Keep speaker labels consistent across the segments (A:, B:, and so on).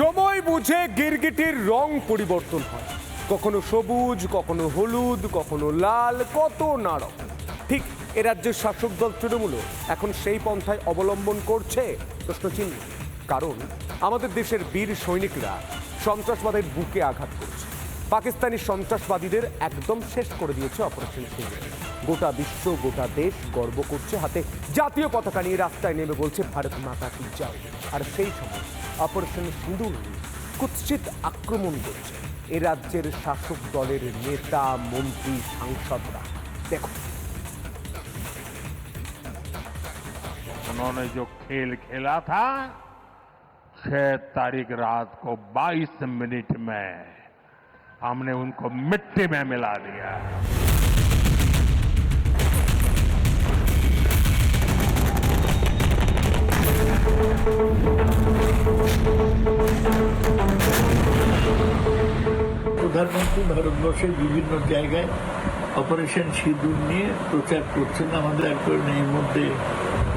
A: সময় বুঝে গিরগিটির রং পরিবর্তন হয়। কখনো সবুজ, কখনো হলুদ, কখনো লাল, কত নারক ঠিক এ রাজ্যের শাসক দল তৃণমূল এখন সেই পন্থায় অবলম্বন করছে প্রশ্নচিহ্ন। কারণ আমাদের দেশের বীর সৈনিকরা সন্ত্রাসবাদের বুকে আঘাত করছে। পাকিস্তানি সন্ত্রাসবাদীদের একদম শেষ করে দিয়েছে অপারেশন সিঁদুর গোটা বিশ্ব গোটা দেশ গর্ব করছে হাতে জাতীয় পতাকা নিয়ে রাস্তায় নেমে বলছে ভারত মাতা কি জয় আর সেই সময় অপারেশন সিঁদুর নিয়ে কুৎসিত আক্রমণ করছে এ রাজ্যের শাসক দলের নেতা মন্ত্রী সাংসদরা দেখো
B: उन्होंने जो खेल खेला था छह तारीख रात को 22 मिनट में हमने उनको मिट्टी में मिला दिया
C: প্রধানমন্ত্রী ভারতবর্ষের বিভিন্ন জায়গায় অপারেশন সিঁদুর নিয়ে প্রচার করছেন আমাদের এখন এর মধ্যে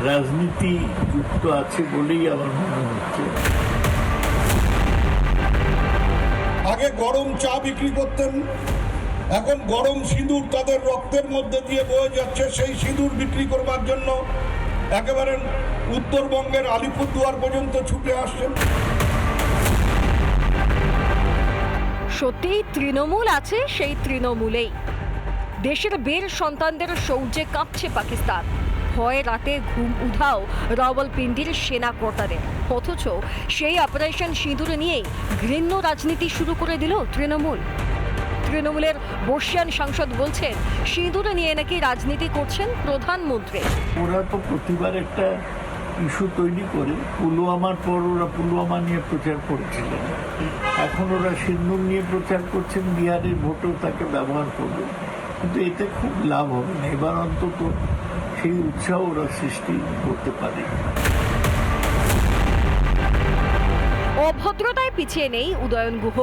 C: রাজনীতি যুক্ত আছে বলেই আমার মনে হচ্ছে
D: আগে গরম চা বিক্রি করতেন, এখন গরম সিঁদুর তাদের রক্তের মধ্যে দিয়ে বয়ে যাচ্ছে, সেই সিঁদুর বিক্রি করবার জন্য একেবারে উত্তরবঙ্গের আলিপুরদুয়ার পর্যন্ত ছুটে আসছেন।
E: সত্যিই তৃণমূল আছে, সেই তৃণমূলেই। দেশের বীর সন্তানদের সৌর্যে কাঁপছে পাকিস্তান। ভয়ে রাতে ঘুম উধাও রাওয়ালপিন্ডির সেনা কর্তাদের অথচ সেই অপারেশন সিঁদুর নিয়েই ঘৃণ্য রাজনীতি শুরু করে দিল তৃণমূল। তৃণমূলের বর্ষিয়ান সাংসদ বলছেন, সিঁদুর নিয়ে নাকি রাজনীতি করছেন প্রধানমন্ত্রী।
C: ওরা তো প্রতিবার একটা ইস্যু তৈরি করে, পুলওয়ামার পর ওরা পুলওয়ামা নিয়ে প্রচার করেছিলেন। এখন ওরা সিন্দুর নিয়ে প্রচার করছেন, বিহারের ভোটেও তাকে ব্যবহার করবে। কিন্তু এতে খুব লাভ হবে না। এবার অন্তত সেই উৎসাহ ওরা সৃষ্টি করতে পারে
E: অভদ্রতায় পিছিয়ে নেই উদয়ন গুহ।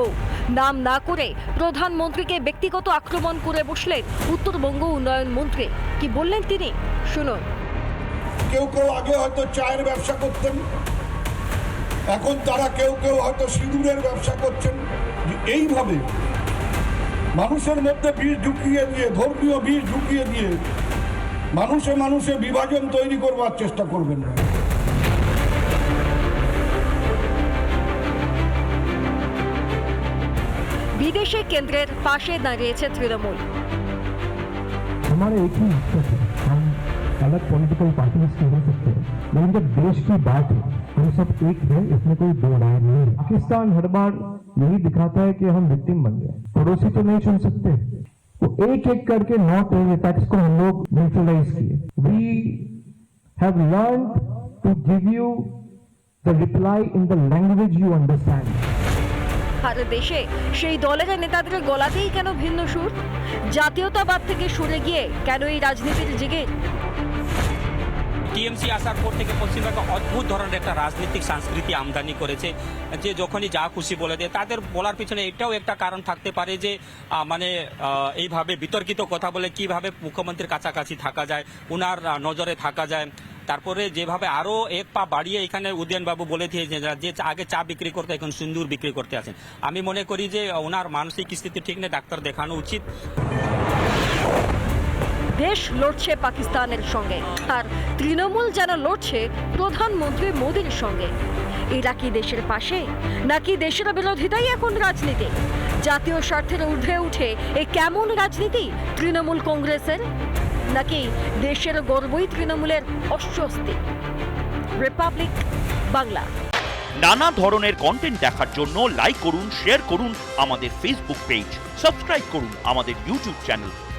E: নাম না করে প্রধানমন্ত্রীকে ব্যক্তিগত আক্রমণ করে বসলেন উত্তরবঙ্গ উন্নয়ন মন্ত্রী। কি বললেন তিনি? শুনুন।
D: কেউ কেউ আগে হয়তো চায়ের ব্যবসা করতেন। এখন তারা কেউ কেউ হয়তো সিঁদুরের ব্যবসা করছেন। এইভাবে মানুষের মধ্যে বীজ ঢুকিয়ে দিয়ে ধর্মীয় বীজ ঢুকিয়ে দিয়ে মানুষে মানুষে বিভাজন তৈরি করবার চেষ্টা করবেন না
E: বিদেশে কেন্দ্রের পাশে দাঁড়িয়েছে তৃণমূল
F: हमारा एक ही मकसद है हम अलग पॉलिटिकल पार्टीज के हो सकते हैं लेकिन जब देश की बात है हम सब एक है इसमें कोई दो राय नहीं है पाकिस्तान हर बार यही दिखाता है कि हम विक्टिम बन गए पड़ोसी तो नहीं सुन सकते तो एक एक करके नौ टेरर अटैक्स को हम लोग न्यूट्रलाइज किए we have learn to give you the reply in the language you understand
E: আর দেশে সেই দলের নেতাদের গলাতেই কেন ভিন্ন সুর জাতীয়তাবাদ থেকে সরে গিয়ে কেন এই রাজনীতির জিগে
G: টিএমসি আসার পর থেকে পশ্চিমবঙ্গ অদ্ভুত ধরনের একটা রাজনৈতিক সংস্কৃতি আমদানি করেছে। যে যখনই যা খুশি বলে দেয় তাদের বলার পিছনে এটাও একটা কারণ থাকতে পারে যে মানে এইভাবে বিতর্কিত কথা বলে কীভাবে মুখ্যমন্ত্রীর কাছাকাছি থাকা যায় আহ, নজরে থাকা যায়। তারপরে যেভাবে আরও এক পা বাড়িয়ে এখানে উদয়নবাবু বলে দিয়েছে যে আগে চা বিক্রি করতে এখন সিন্দুর বিক্রি করতে আছেন। আমি মনে করি যে ওনার মানসিক স্থিতি ঠিক নেই ডাক্তার দেখানো উচিত।
E: দেশ লড়ছে পাকিস্তানের সঙ্গে। আর তৃণমূল যেন লড়ছে প্রধানমন্ত্রী মোদীর সঙ্গে। এরা কি দেশের পাশে? নাকি দেশের বিরোধিতাই এখন রাজনীতি? জাতীয় স্বার্থের ঊর্ধ্বে উঠে এ কেমন রাজনীতি তৃণমূল কংগ্রেসের? নাকি দেশের গর্বই তৃণমূলের অস্বস্তি? রিপাবলিক বাংলা।
H: নানা ধরনের কন্টেন্ট দেখার জন্য লাইক করুন শেয়ার করুন আমাদের ফেসবুক পেজ সাবস্ক্রাইব করুন আমাদের ইউটিউব চ্যানেল